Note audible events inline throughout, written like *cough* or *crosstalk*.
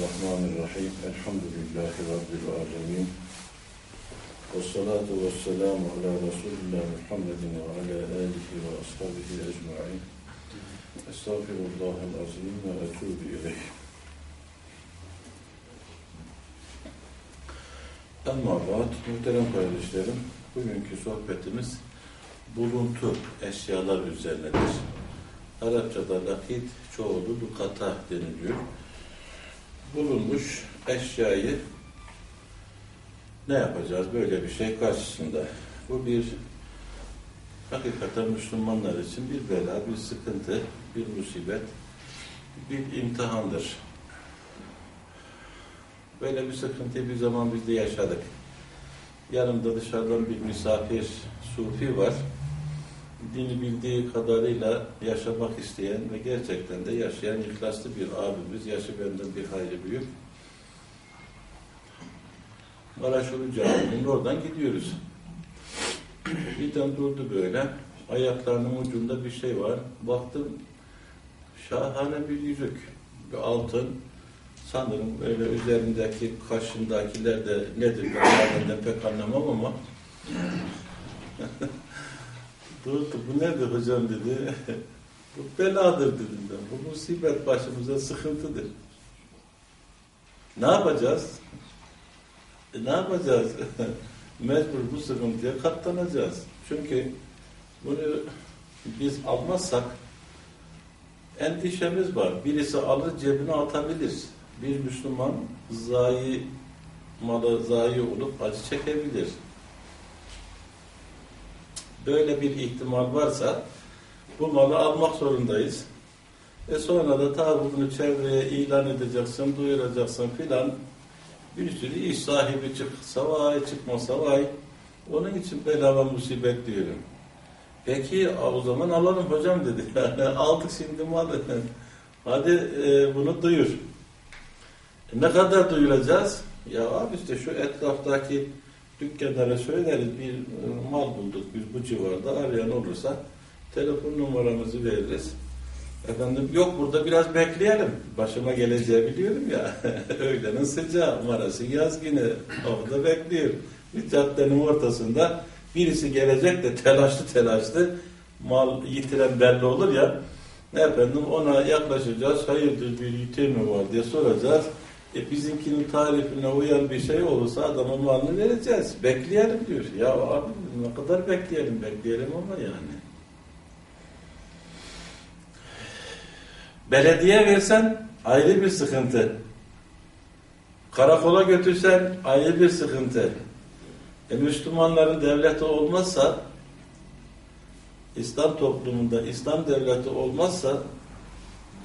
Bismillahirrahmanirrahim. Elhamdülillahi Rabbil alemin. Ve salatu ve selamu ala Resulullah Muhammedin ve ala alihi ve ashabihi ecma'in. Estağfirullahal azim ve etubu ileyh. Amma ba'd, muhterem kardeşlerim, bugünkü sohbetimiz buluntu eşyalar üzerinedir. Arapçada lakit çoğulu lukata deniliyor. Bulunmuş eşyayı ne yapacağız böyle bir şey karşısında? Bu bir hakikaten Müslümanlar için bir bela, bir sıkıntı, bir musibet, bir imtihandır. Böyle bir sıkıntıyı bir zaman biz de yaşadık. Yanımda dışarıdan bir misafir, sufi var. Dini bildiği kadarıyla yaşamak isteyen ve gerçekten de yaşayan ihlaslı bir abimiz. Yaşı benden bir hayli büyük. Maraşulu Camii'nin oradan gidiyoruz. Birden durdu böyle. Ayaklarının ucunda bir şey var. Baktım şahane bir yüzük. Bir altın. Sanırım öyle üzerindeki kaşındakiler de nedir ben de pek anlamam ama *laughs* durdu bu nedir hocam dedi. *laughs* bu beladır dedim ben. Bu musibet başımıza sıkıntıdır. Ne yapacağız? E, ne yapacağız? *laughs* Mecbur bu sıkıntıya katlanacağız. Çünkü bunu biz almazsak endişemiz var. Birisi alır cebine atabilir. Bir Müslüman zayi malı zayi olup acı çekebilir. Böyle bir ihtimal varsa bu malı almak zorundayız. E sonra da tabi çevreye ilan edeceksin, duyuracaksın filan. Bir sürü iş sahibi çıksa vay, çıkmasa vay. Onun için bedava musibet diyorum. Peki o zaman alalım hocam dedi. *laughs* Yani aldık şimdi malı. *laughs* Hadi e, bunu duyur. E, ne kadar duyuracağız? Ya abi işte şu etraftaki dükkanlara söyleriz bir e, mal bulduk biz bu civarda arayan olursa telefon numaramızı veririz. Efendim yok burada biraz bekleyelim. Başıma geleceği biliyorum ya. *laughs* Öğlenin sıcağı, marası yaz günü. Orada bekliyor. Bir caddenin ortasında birisi gelecek de telaşlı telaşlı mal yitiren belli olur ya. Efendim ona yaklaşacağız. Hayırdır bir yitir mi var diye soracağız. E bizimkinin tarifine uyan bir şey olursa adamın malını vereceğiz. Bekleyelim diyor. Ya abi ne kadar bekleyelim bekleyelim ama yani. Belediye versen ayrı bir sıkıntı. Karakola götürsen ayrı bir sıkıntı. E Müslümanların devleti olmazsa İslam toplumunda İslam devleti olmazsa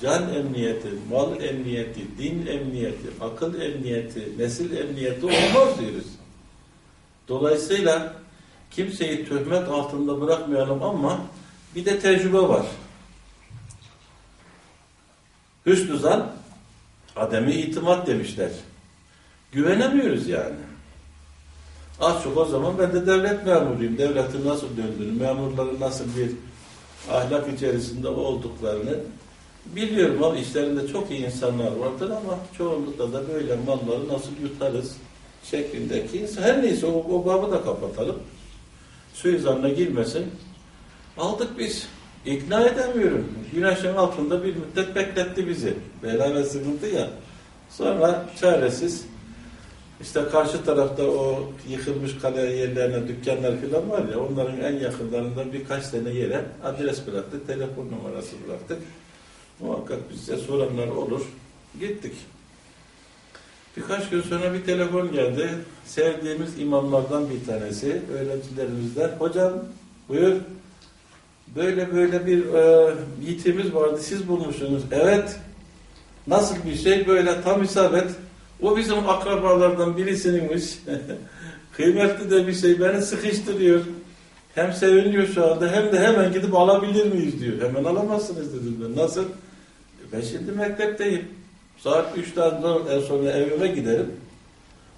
can emniyeti, mal emniyeti, din emniyeti, akıl emniyeti, nesil emniyeti olmaz diyoruz. Dolayısıyla kimseyi töhmet altında bırakmayalım ama bir de tecrübe var. Hüsnü zan, ademi itimat demişler. Güvenemiyoruz yani. Az çok o zaman ben de devlet memuruyum. Devletin nasıl döndüğünü, memurların nasıl bir ahlak içerisinde olduklarını biliyorum ama işlerinde çok iyi insanlar vardır ama çoğunlukla da böyle malları nasıl yutarız şeklindeki insan. Her neyse o, o babı da kapatalım. Suizanla girmesin. Aldık biz. İkna edemiyorum. Güneşin altında bir müddet bekletti bizi. Bela ve sıkıntı ya. Sonra çaresiz işte karşı tarafta o yıkılmış kale yerlerine dükkanlar falan var ya onların en yakınlarında birkaç tane yere adres bıraktık, telefon numarası bıraktık. Muhakkak bize soranlar olur. Gittik. Birkaç gün sonra bir telefon geldi. Sevdiğimiz imamlardan bir tanesi, öğrencilerimizden. Hocam buyur. Böyle böyle bir e, yiğitimiz vardı. Siz bulmuşsunuz. Evet. Nasıl bir şey? Böyle tam isabet. O bizim akrabalardan birisininmiş. *laughs* Kıymetli de bir şey. Beni sıkıştırıyor. Hem seviniyor şu anda hem de hemen gidip alabilir miyiz diyor. Hemen alamazsınız dedim ben. Nasıl? Ben şimdi mektepteyim. Saat 3'ten sonra evime giderim.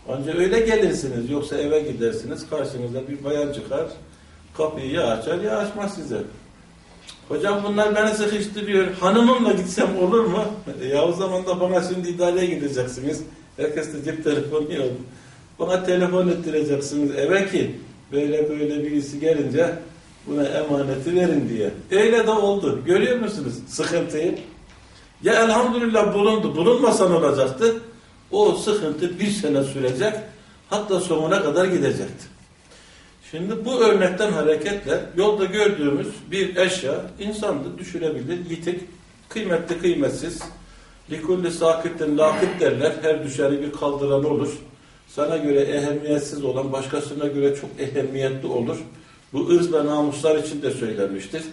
Ancak öyle gelirsiniz. Yoksa eve gidersiniz. Karşınıza bir bayan çıkar. Kapıyı ya açar ya açmaz size. Hocam bunlar beni sıkıştırıyor. Hanımımla gitsem olur mu? *laughs* Ya o zaman da bana şimdi idareye gideceksiniz. Herkes de cep telefonu yok. Bana telefon ettireceksiniz eve ki böyle böyle birisi gelince buna emaneti verin diye. Öyle de oldu. Görüyor musunuz sıkıntıyı? Ya elhamdülillah bulundu. Bulunmasa ne olacaktı? O sıkıntı bir sene sürecek. Hatta sonuna kadar gidecekti. Şimdi bu örnekten hareketle yolda gördüğümüz bir eşya insandı, düşürebilir, yitik, kıymetli kıymetsiz. Likulli sakitin lakit derler. Her düşeni bir kaldıran olur. Sana göre ehemmiyetsiz olan başkasına göre çok ehemmiyetli olur. Bu ırz ve namuslar için de söylenmiştir.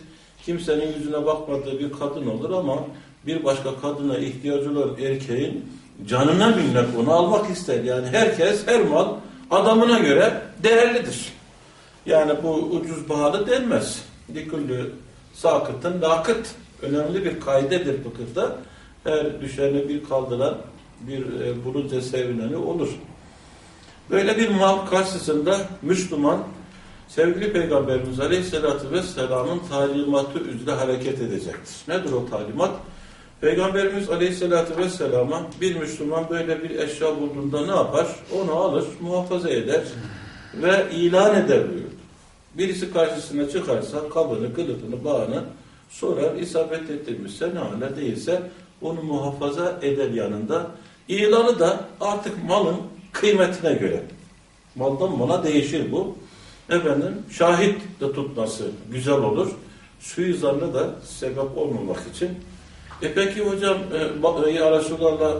Kimsenin yüzüne bakmadığı bir kadın olur ama bir başka kadına ihtiyacı olan erkeğin canına minnet onu almak ister. Yani herkes, her mal adamına göre değerlidir. Yani bu ucuz pahalı denmez. Liküllü sakıtın lakıt. Önemli bir kaydedir fıkıhta. Her düşeni bir kaldıran, bir e, bulunca sevineni olur. Böyle bir mal karşısında Müslüman sevgili Peygamberimiz Aleyhisselatü Vesselam'ın talimatı üzere hareket edecektir. Nedir o talimat? Peygamberimiz Aleyhisselatü Vesselam'a bir Müslüman böyle bir eşya bulduğunda ne yapar? Onu alır, muhafaza eder ve ilan eder buyurdu. Birisi karşısına çıkarsa kabını, kılıfını, bağını sorar, isabet ettirmişse ne hale değilse onu muhafaza eder yanında. İlanı da artık malın kıymetine göre. Maldan mala değişir bu. Efendim şahit de tutması güzel olur. Suizanlı da sebep olmamak için. E peki hocam e, ya Resulallah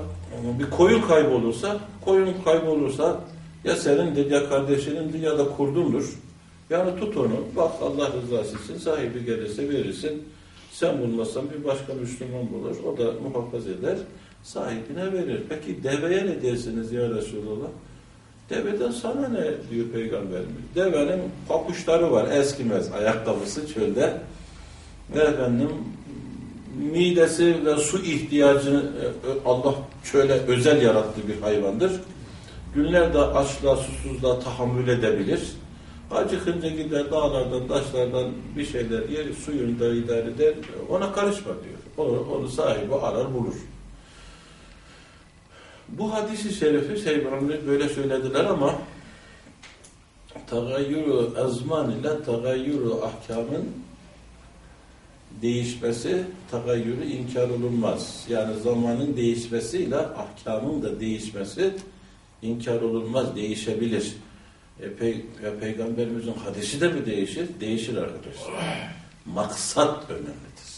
bir koyun kaybolursa, koyun kaybolursa ya senindir ya kardeşinindir ya da kurdundur. Yani tut onu, bak Allah rızası için sahibi gelirse verirsin. Sen bulmazsan bir başka Müslüman bulur, o da muhafaza eder, sahibine verir. Peki deveye ne dersiniz ya Resulallah? Deveden sana ne diyor Peygamberimiz? Devenin papuçları var, eskimez ayakkabısı çölde. Efendim, midesi ve su ihtiyacını e, Allah şöyle özel yarattığı bir hayvandır. Günlerde açlığa, susuzluğa tahammül edebilir. Acıkınca gider dağlardan, taşlardan bir şeyler yer, suyunu da idare eder. Ona karışma diyor. Onu, onu sahibi arar bulur. Bu hadisi şerifi Seybanlı böyle söylediler ama tagayyuru azman ile tagayyuru ahkamın değişmesi tagayyürü inkar olunmaz. Yani zamanın değişmesiyle ahkamın da değişmesi inkar olunmaz, değişebilir. E, pe ya Peygamberimizin hadisi de mi değişir? Değişir arkadaşlar. Maksat önemlidir.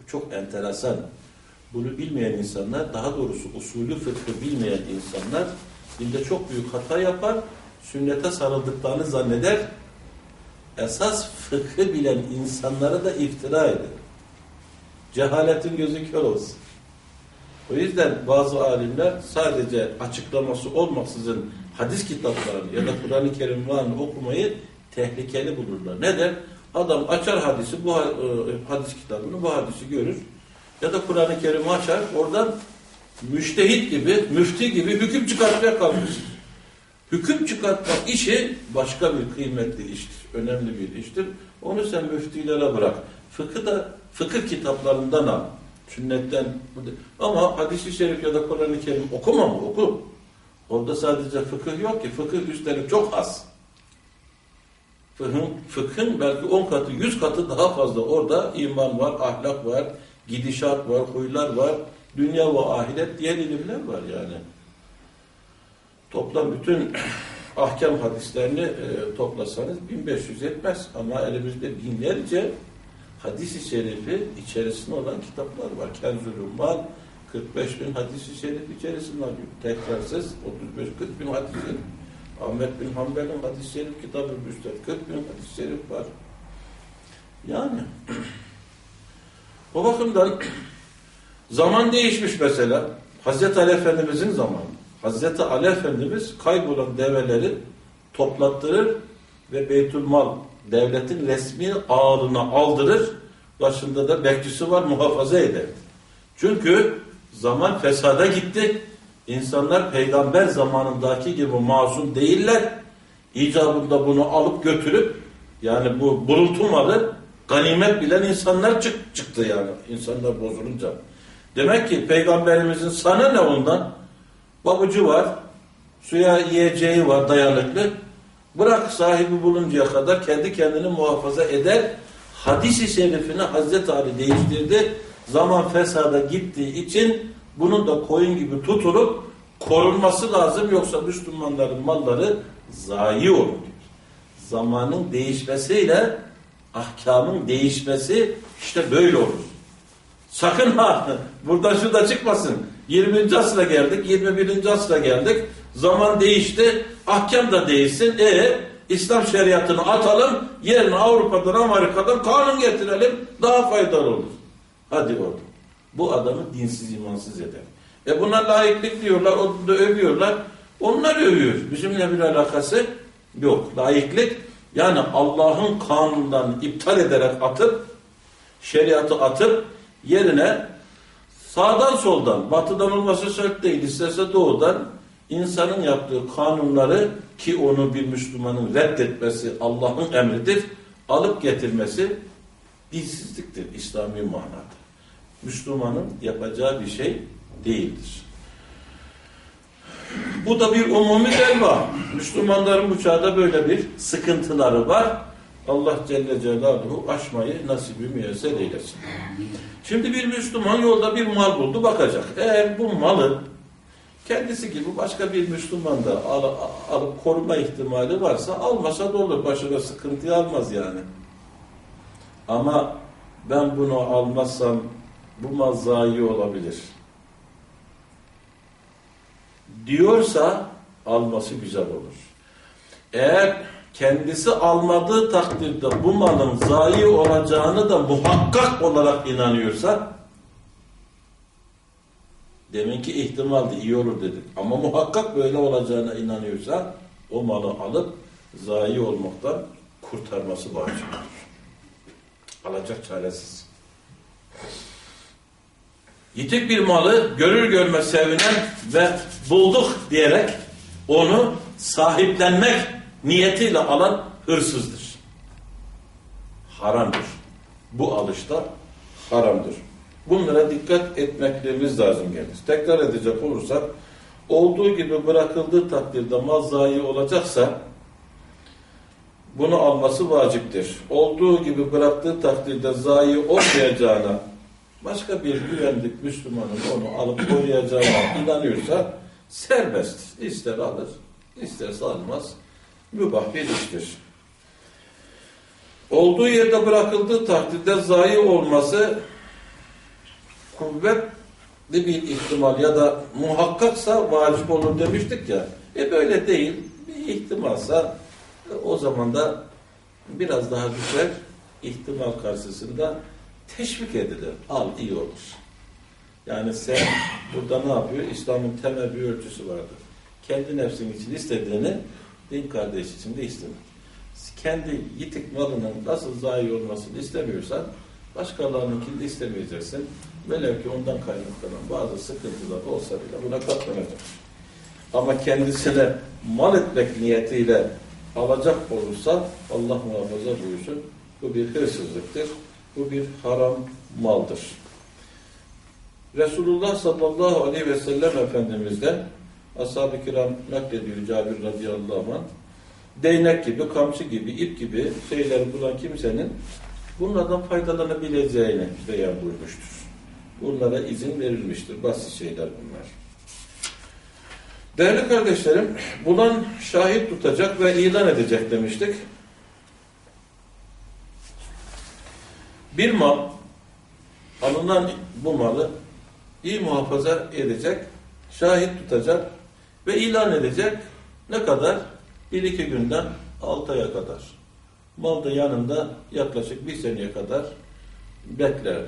Bu çok enteresan. Bunu bilmeyen insanlar, daha doğrusu usulü fıkhı bilmeyen insanlar dinde çok büyük hata yapar, sünnete sarıldıklarını zanneder, esas fıkhı bilen insanlara da iftira eder. Cehaletin gözü kör olsun. O yüzden bazı alimler sadece açıklaması olmaksızın hadis kitaplarını ya da Kur'an-ı Kerim varını okumayı tehlikeli bulurlar. Neden? Adam açar hadisi, bu e, hadis kitabını, bu hadisi görür. Ya da Kur'an-ı Kerim'i açar, oradan müştehit gibi, müfti gibi hüküm çıkartmaya kalkmış. Hüküm çıkartma işi başka bir kıymetli iştir, önemli bir iştir. Onu sen müftilere bırak. Fıkı da fıkıh kitaplarından al. Sünnetten. Ama hadis-i şerif ya da Kur'an-ı Kerim okuma mı? Oku. Orada sadece fıkıh yok ki. Fıkıh üstelik çok az. Fıkhın, fıkhın belki on katı, yüz katı daha fazla. Orada iman var, ahlak var, gidişat var, huylar var, dünya ve ahiret diğer ilimler var yani. Toplam bütün *clears throat* ahkam hadislerini e, toplasanız 1500 etmez. Ama elimizde binlerce hadis-i şerifi içerisinde olan kitaplar var. Kenzül Ummal 45 bin hadis-i şerif içerisinde var. Tekrarsız 35-40 bin hadis-i şerif. Ahmet bin Hanbel'in hadis-i şerif kitabı Müsted 40 bin hadis-i şerif var. Yani *clears throat* o bakımdan *clears throat* zaman değişmiş mesela. Hazreti Ali Efendimizin zamanı. Hazreti Ali Efendimiz kaybolan develeri toplattırır ve Beytülmal devletin resmi ağırlığına aldırır. Başında da bekçisi var muhafaza eder. Çünkü zaman fesada gitti. İnsanlar peygamber zamanındaki gibi masum değiller. İcabında bunu alıp götürüp yani bu burultu malı ganimet bilen insanlar çık, çıktı yani. İnsanlar bozulunca. Demek ki peygamberimizin sana ne ondan? Babucu var, suya yiyeceği var dayanıklı. Bırak sahibi buluncaya kadar kendi kendini muhafaza eder. Hadis-i şerifini Hazreti Ali değiştirdi. Zaman fesada gittiği için bunun da koyun gibi tutulup korunması lazım. Yoksa Müslümanların malları zayi olur diyor. Zamanın değişmesiyle ahkamın değişmesi işte böyle olur. Sakın ha buradan şu çıkmasın. 20. asra geldik, 21. asra geldik. Zaman değişti, ahkam da değişsin. E İslam şeriatını atalım, yerine Avrupa'dan, Amerika'dan kanun getirelim, daha faydalı olur. Hadi orada. Bu adamı dinsiz, imansız eder. E buna layıklık diyorlar, onu da övüyorlar. Onlar övüyor. Bizimle bir alakası yok. Layıklık yani Allah'ın kanundan iptal ederek atıp, şeriatı atıp yerine sağdan soldan, batıdan olması şart değil, isterse doğudan insanın yaptığı kanunları ki onu bir Müslümanın reddetmesi Allah'ın emridir, alıp getirmesi dinsizliktir İslami manada. Müslümanın yapacağı bir şey değildir. Bu da bir umumi delva. Müslümanların bu çağda böyle bir sıkıntıları var. Allah Celle Celaluhu aşmayı nasibi müyesser eylesin. Şimdi bir Müslüman yolda bir mal buldu bakacak. Eğer bu malı kendisi gibi başka bir Müslüman da al, alıp koruma ihtimali varsa almasa da olur. Başına sıkıntı almaz yani. Ama ben bunu almazsam bu mal zayi olabilir. Diyorsa alması güzel olur. Eğer kendisi almadığı takdirde bu malın zayi olacağını da muhakkak olarak inanıyorsa deminki ihtimaldi iyi olur dedik. Ama muhakkak böyle olacağına inanıyorsa o malı alıp zayi olmaktan kurtarması vaciptir. Alacak çaresiz. Yitik bir malı görür görmez sevinen ve bulduk diyerek onu sahiplenmek niyetiyle alan hırsızdır. Haramdır. Bu alışta haramdır. Bunlara dikkat etmeklerimiz lazım gelir. Tekrar edecek olursak olduğu gibi bırakıldığı takdirde mal zayi olacaksa bunu alması vaciptir. Olduğu gibi bıraktığı takdirde zayi olmayacağına başka bir güvenlik Müslümanın onu alıp koruyacağına inanıyorsa serbest. İster alır, isterse almaz. Mübah bir iştir. Olduğu yerde bırakıldığı takdirde zayi olması kuvvetli bir ihtimal ya da muhakkaksa vacip olur demiştik ya. E böyle değil. Bir ihtimalsa o zaman da biraz daha düşer ihtimal karşısında teşvik edilir. Al iyi olur. Yani sen burada ne yapıyor? İslam'ın temel bir ölçüsü vardır. Kendi nefsin için istediğini din kardeş için de istemek. Kendi yitik malının nasıl zayi olmasını istemiyorsan başkalarınınkini de istemeyeceksin. Velev ki ondan kaynaklanan bazı sıkıntılar olsa bile buna katlanacak. Ama kendisine mal etmek niyetiyle alacak olursa Allah muhafaza buyursun. Bu bir hırsızlıktır. Bu bir haram maldır. Resulullah sallallahu aleyhi ve sellem Efendimiz'den ashab-ı kiram naklediyor Cabir radıyallahu anh değnek gibi, kamçı gibi, ip gibi şeyleri bulan kimsenin bunlardan faydalanabileceğini beyan buyurmuştur. Bunlara izin verilmiştir. Basit şeyler bunlar. Değerli kardeşlerim, bulan şahit tutacak ve ilan edecek demiştik. Bir mal, alınan bu malı iyi muhafaza edecek, şahit tutacak ve ilan edecek ne kadar? Bir iki günden altı aya kadar. Mal da yanında yaklaşık bir seneye kadar bekler.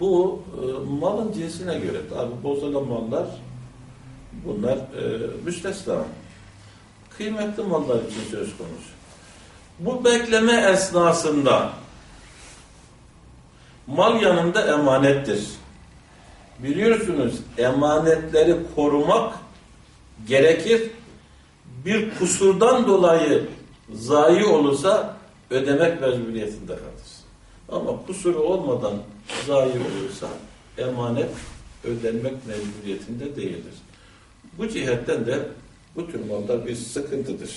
Bu e, malın cinsine göre. Tabi bozulan mallar bunlar e, müstesna. Kıymetli mallar için söz konusu. Bu bekleme esnasında mal yanında emanettir. Biliyorsunuz emanetleri korumak gerekir. Bir kusurdan dolayı zayi olursa ödemek mecburiyetinde kalır. Ama kusuru olmadan zayi olursa emanet ödenmek mecburiyetinde değildir. Bu cihetten de bu tür mallar bir sıkıntıdır.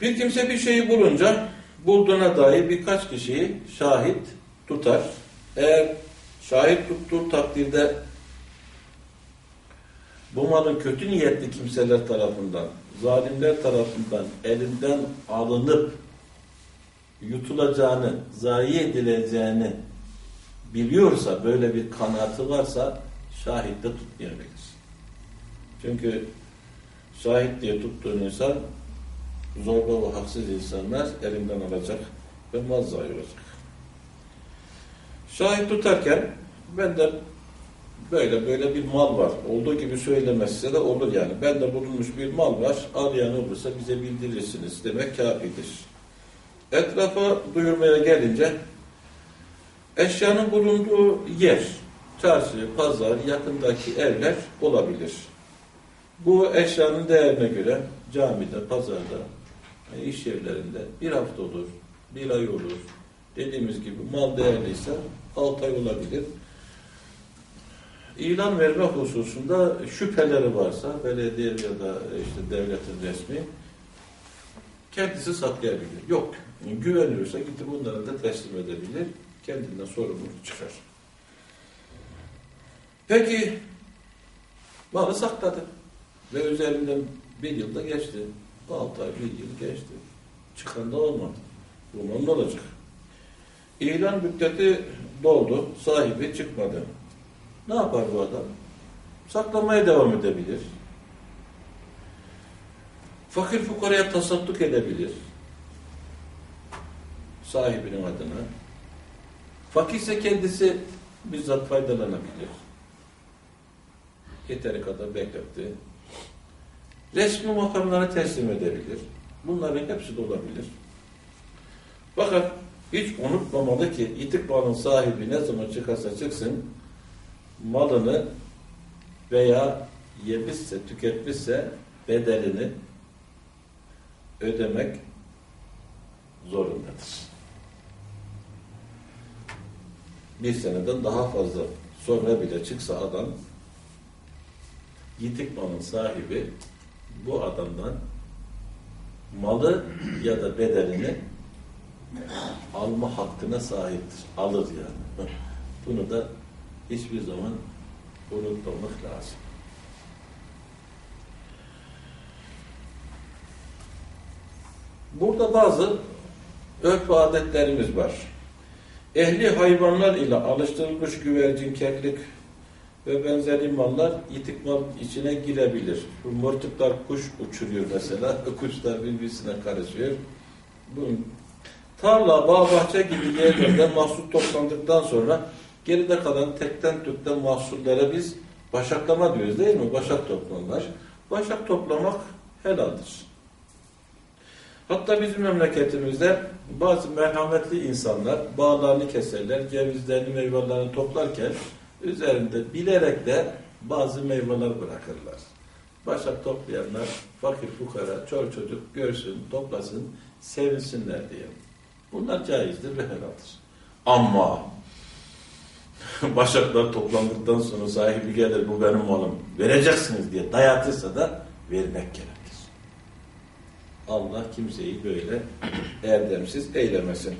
Bir kimse bir şeyi bulunca bulduğuna dair birkaç kişiyi şahit tutar. Eğer şahit tuttuğu takdirde bu malın kötü niyetli kimseler tarafından, zalimler tarafından elinden alınıp yutulacağını, zayi edileceğini biliyorsa, böyle bir kanaati varsa şahit de tutmayabilir. Çünkü şahit diye tuttuğun insan zorba ve haksız insanlar elinden alacak ve mal zayi olacak. Şahit tutarken benden böyle böyle bir mal var. Olduğu gibi söylemezse de olur yani. Bende bulunmuş bir mal var. Arayan olursa bize bildirirsiniz demek kafidir. Etrafa duyurmaya gelince eşyanın bulunduğu yer, çarşı, pazar, yakındaki evler olabilir. Bu eşyanın değerine göre camide, pazarda, iş yerlerinde bir hafta olur, bir ay olur. Dediğimiz gibi mal değerliyse altı ay olabilir. İlan verme hususunda şüpheleri varsa belediye ya da işte devletin resmi kendisi saklayabilir. Yok. Güveniyorsa gidip bunları da teslim edebilir. Kendinden sorumluluk çıkar. Peki malı sakladı. Ve üzerinden bir yılda geçti. Altı ay, bir yıl geçti. Çıkan da olmadı. Bu ne olacak? İlan müddeti doldu. Sahibi çıkmadı. Ne yapar bu adam? Saklamaya devam edebilir. Fakir fukaraya tasadduk edebilir. Sahibinin adına. Fakirse kendisi bizzat faydalanabilir. Yeteri kadar bekletti. Resmi makamlara teslim edebilir. Bunların hepsi de olabilir. Fakat hiç unutmamalı ki itik malın sahibi ne zaman çıkarsa çıksın malını veya yemişse, tüketmişse bedelini ödemek zorundadır. Bir seneden daha fazla sonra bile çıksa adam yitik malın sahibi bu adamdan malı ya da bedelini alma hakkına sahiptir. Alır yani. Bunu da hiçbir zaman unutmamak lazım. Burada bazı örf adetlerimiz var. Ehli hayvanlar ile alıştırılmış güvercin, keklik ve benzeri mallar yitik mal içine girebilir. Bu mırtıklar kuş uçuruyor mesela. *laughs* Kuşlar birbirine karışıyor. Bunun tarla, bağ, bahçe gibi yerlerde mahsul toplandıktan sonra geride kalan tekten tükten mahsullere biz başaklama diyoruz değil mi? Başak toplanlar. Başak toplamak helaldir. Hatta bizim memleketimizde bazı merhametli insanlar bağlarını keserler, cevizlerini, meyvelerini toplarken üzerinde bilerek de bazı meyveler bırakırlar. Başak toplayanlar fakir fukara, çor çocuk görsün, toplasın, sevinsinler diye. Bunlar caizdir ve helaldir. Ama *laughs* başaklar toplandıktan sonra sahibi gelir bu benim malım vereceksiniz diye dayatırsa da vermek gerekir. Allah kimseyi böyle *clears throat* erdemsiz eylemesin.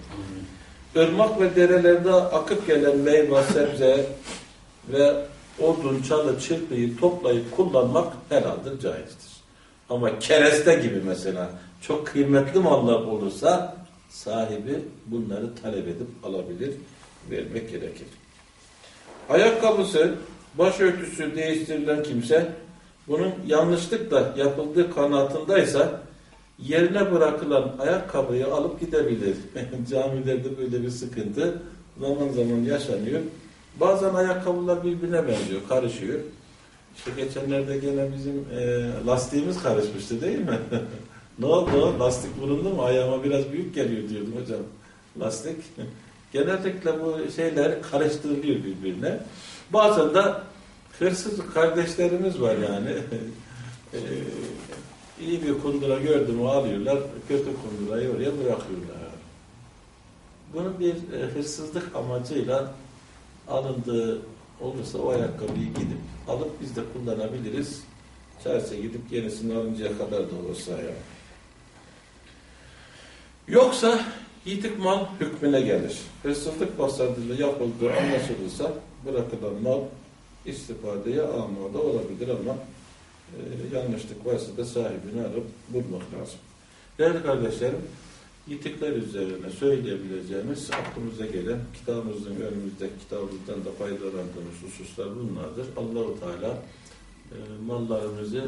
Irmak ve derelerde akıp gelen meyve, sebze *laughs* ve odun, çalı, çırpıyı toplayıp kullanmak helaldir, caizdir. Ama kereste gibi mesela çok kıymetli mallar olursa sahibi bunları talep edip alabilir, vermek gerekir. Ayakkabısı, başörtüsü değiştirilen kimse bunun yanlışlıkla yapıldığı kanaatindaysa yerine bırakılan ayakkabıyı alıp gidebilir. *laughs* Camilerde böyle bir sıkıntı zaman zaman yaşanıyor. Bazen ayakkabılar birbirine benziyor, karışıyor. İşte geçenlerde gene bizim e, lastiğimiz karışmıştı değil mi? *laughs* ne oldu? Lastik bulundu mu? Ayağıma biraz büyük geliyor diyordum hocam. Lastik. *laughs* Genellikle bu şeyler karıştırılıyor birbirine. Bazen de hırsız kardeşlerimiz var yani. *laughs* e, iyi bir kundura gördüm alıyorlar, kötü kundurayı oraya bırakıyorlar. bunun bir e, hırsızlık amacıyla alındığı olursa o ayakkabıyı gidip alıp biz de kullanabiliriz. Çarşıya gidip yenisini alıncaya kadar da olursa ya. Yoksa yitik mal hükmüne gelir. Hırsızlık maksadıyla yapıldığı anlaşılırsa bırakılan mal istifadeye almalı olabilir ama e, yanlışlık varsa da sahibini arayıp bulmak lazım. Değerli kardeşlerim, yitikler üzerine söyleyebileceğimiz aklımıza gelen kitabımızın önümüzdeki kitabımızdan da faydalandığımız hususlar bunlardır. Allahu Teala e, mallarımızı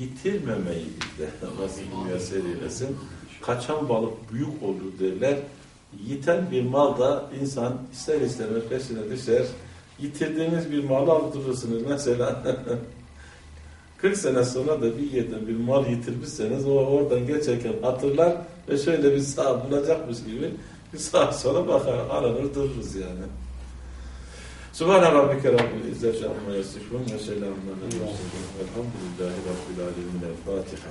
yitirmemeyi bizde nasip müyesser eylesin. Kaçan balık büyük olur derler. Yiten bir mal da insan ister istemez peşine düşer. Yitirdiğiniz bir malı aldırırsınız mesela. *laughs* 40 sene sonra da bir yerden bir mal yitirmişseniz o oradan geçerken hatırlar ve şöyle bir sağ bulacakmış gibi bir saat sonra bakar aranır dururuz yani. Subhane Rabbike Rabbil İzzet Amma Yasifun ve Selamun Aleyhi ve Elhamdülillahi Rabbil Alemin. El Fatiha.